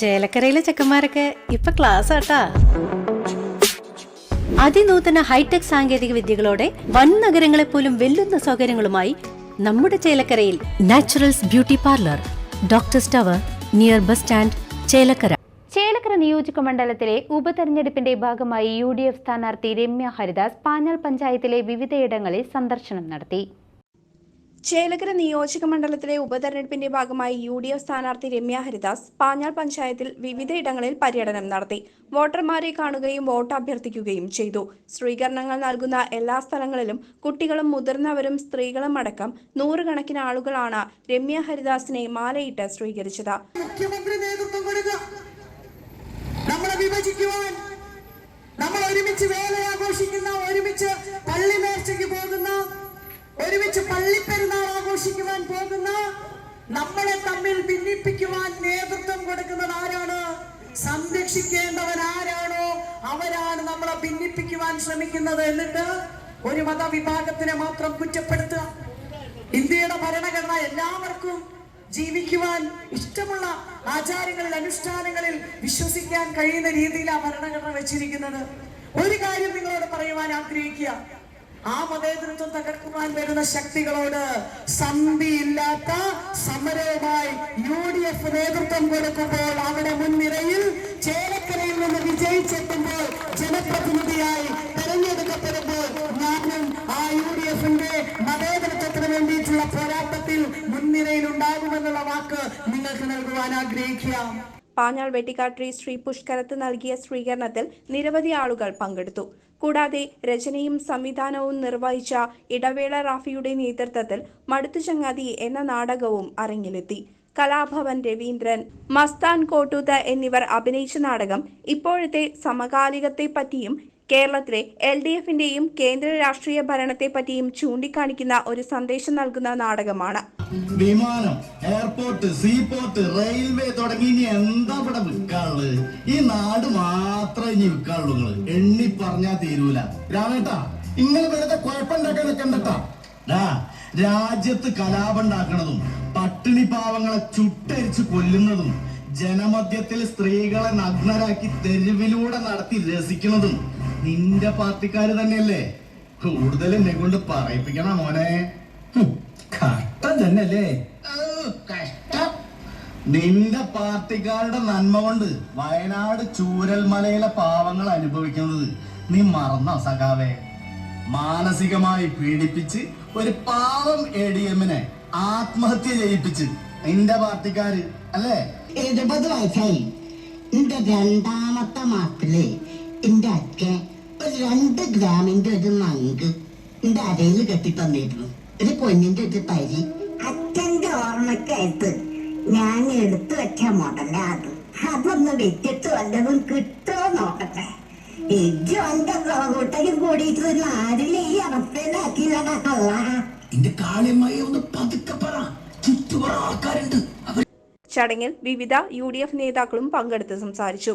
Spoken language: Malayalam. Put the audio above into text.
ചേലക്കരയിലെ ചെക്കന്മാരൊക്കെ ഇപ്പൊ ക്ലാസ് ആട്ടാ അതിനൂതന ഹൈടെക് സാങ്കേതിക വിദ്യകളോടെ വൻ നഗരങ്ങളെ പോലും വെല്ലുന്ന സൗകര്യങ്ങളുമായി നമ്മുടെ ചേലക്കരയിൽ Naturals beauty parlour doctor tower near bus stand Chelakkara. Chelakkara നിയോജക മണ്ഡലത്തിലെ ഉപതെരഞ്ഞെടുപ്പിന്റെ ഭാഗമായി യു ഡി എഫ് സ്ഥാനാർത്ഥി രമ്യ ഹരിദാസ് പാഞ്ഞാൾ പഞ്ചായത്തിലെ വിവിധയിടങ്ങളിൽ സന്ദർശനം നടത്തി. ചേലക്കര നിയോജക മണ്ഡലത്തിലെ ഉപതെരഞ്ഞെടുപ്പിന്റെ ഭാഗമായി യു ഡി എഫ് സ്ഥാനാർത്ഥി രമ്യ ഹരിദാസ് പാഞ്ഞാൾ പഞ്ചായത്തിൽ വിവിധയിടങ്ങളിൽ പര്യടനം നടത്തി. വോട്ടർമാരെ കാണുകയും വോട്ട് അഭ്യർത്ഥിക്കുകയും ചെയ്തു. സ്വീകരണങ്ങൾ നൽകുന്ന എല്ലാ സ്ഥലങ്ങളിലും കുട്ടികളും മുതിർന്നവരും സ്ത്രീകളും അടക്കം നൂറുകണക്കിന് ആളുകളാണ് രമ്യ ഹരിദാസിനെ മാലയിട്ട് സ്വീകരിച്ചത്. നമ്മൾ ഒരുമിച്ച് വേല ആഘോഷിക്കുന്ന ഒരുമിച്ച് പള്ളി പോകുന്ന ഒരുമിച്ച് പള്ളിപ്പെരുന്നാൾ ആഘോഷിക്കുവാൻ പോകുന്ന നമ്മളെ തമ്മിൽ ഭിന്നിപ്പിക്കുവാൻ നേതൃത്വം കൊടുക്കുന്നത് ആരാണ്? സംരക്ഷിക്കേണ്ടവൻ ആരാണോ? അവരാണ് നമ്മളെ ഭിന്നിപ്പിക്കുവാൻ ശ്രമിക്കുന്നത് എന്നിട്ട് ഒരു മതവിഭാഗത്തിനെ മാത്രം കുറ്റപ്പെടുത്തുക. ഇന്ത്യയുടെ ഭരണഘടന എല്ലാവർക്കും ജീവിക്കുവാൻ ഇഷ്ടമുള്ള ആചാരങ്ങളിൽ അനുഷ്ഠാനങ്ങളിൽ വിശ്വസിക്കാൻ കഴിയുന്ന രീതിയിലാണ് ഭരണഘടന വെച്ചിരിക്കുന്നത്. ഒരു കാര്യം നിങ്ങളോട് പറയുവാൻ ആഗ്രഹിക്കുക. ആ മതേതൃത്വം തകർക്കുവാൻ വരുന്ന ശക്തികളോട് സന്ധിയില്ലാത്ത സമരവുമായി യു ഡി എഫ് നേതൃത്വം കൊടുക്കുമ്പോൾ അവിടെ മുൻനിരയിൽ ചേലക്കരയിൽ നിന്ന് വിജയിച്ചെത്തുമ്പോൾ ജനപ്രതിനിധിയായി തെരഞ്ഞെടുക്കപ്പെടുമ്പോൾ ഞാനും ആ യു ഡി എഫിന്റെ മതേതൃത്വത്തിന് വേണ്ടിയിട്ടുള്ള പോരാട്ടത്തിൽ മുൻനിരയിൽ ഉണ്ടാകുമെന്നുള്ള വാക്ക് നിങ്ങൾക്ക് നൽകുവാൻ ആഗ്രഹിക്കാം. പാഞ്ഞാൾ വെട്ടിക്കാട്രി ശ്രീ പുഷ്കരത്ത് നൽകിയ സ്വീകരണത്തിൽ നിരവധി ആളുകൾ പങ്കെടുത്തു. കൂടാതെ രചനയും സംവിധാനവും നിർവഹിച്ച ഇടവേള റാഫിയുടെ നേതൃത്വത്തിൽ മടുത്തുചങ്ങാതി എന്ന നാടകവും അരങ്ങിലെത്തി. കലാഭവൻ രവീന്ദ്രൻ മസ്താൻ കോട്ടൂത്ത് എന്നിവർ അഭിനയിച്ച നാടകം ഇപ്പോഴത്തെ സമകാലികത്തെ പറ്റിയും കേരളത്തിലെ എൽ ഡി എഫിന്റെയും കേന്ദ്ര രാഷ്ട്രീയ ഭരണത്തെ പറ്റിയും ചൂണ്ടിക്കാണിക്കുന്ന ഒരു സന്ദേശം നൽകുന്ന നാടകമാണ്. വിമാനം എയർപോർട്ട് സീപോർട്ട് റെയിൽവേ തുടങ്ങി ഇനി എന്താ ഇവിടെ വിൽക്കാനുള്ളത്? ഈ നാട് മാത്രമേ ഇനി വിൽക്കാനുള്ളൂ എണ്ണി പറഞ്ഞാ തീരൂല. രാമേട്ടാ ഇങ്ങനെ വെറുതെ കുഴപ്പമുണ്ടാക്കാൻ നിൽക്കണ്ടട്ടാ. രാജ്യത്ത് കലാപം ഉണ്ടാക്കണതും പട്ടിണി പാവങ്ങളെ ചുട്ടരിച്ച് കൊല്ലുന്നതും ജനമധ്യത്തിൽ സ്ത്രീകളെ നഗ്നരാക്കി തെരുവിലൂടെ നടത്തി രസിക്കുന്നതും നിന്റെ പാർട്ടിക്കാര് തന്നെയല്ലേ? കൂടുതൽ എന്നെ കൊണ്ട് പറയിപ്പിക്കണ മോനെ. കഷ്ടം തന്നെയല്ലേ? കഷ്ടം. നിന്റെ പാർട്ടിക്കാരുടെ നന്മ കൊണ്ട് വയനാട് ചൂരൽമലയിലെ പാവങ്ങൾ അനുഭവിക്കുന്നത് നീ മറന്നോ സഖാവേ? മാനസികമായി പീഡിപ്പിച്ച് ഒരു പാവം എ ഡി എമ്മിനെ ആത്മഹത്യ ചെയ്യിപ്പിച്ച് നിന്റെ പാർട്ടിക്കാര് അല്ലേ? എഴുപത് വയസ്സായി. എന്റെ രണ്ടാമത്തെ മാസത്തിൽ എന്റെ അച്ഛൻ ഒരു രണ്ട് ഗ്രാമിന്റെ ഒരു നങ്ക് എന്റെ അരയിൽ കെട്ടി തന്നിരുന്നു. ഒരു പൊന്നിന്റെ ഒരു തരി. അച്ഛന്റെ ഓർമ്മക്കായിട്ട് ഞാൻ എടുത്തു വെച്ച മുടലാത് അത് അതൊന്ന് വെച്ചിട്ട് വല്ലതും കിട്ടുമോ നോക്കട്ടെ. ഇജ്ജും എന്റെ കൂട്ടരും കൂടിയിട്ട് ഒരു നാടിലെ ഈ അവസ്ഥയിലാക്കിയില്ലടാ കള്ള. എന്റെ കാളിയമ്മായി ഒന്ന് പതുക്കെ പറ. ചുറ്റുപുറ ആൾക്കാരുണ്ട്. ചടങ്ങിൽ വിവിധ യു ഡി എഫ് നേതാക്കളും പങ്കെടുത്ത് സംസാരിച്ചു.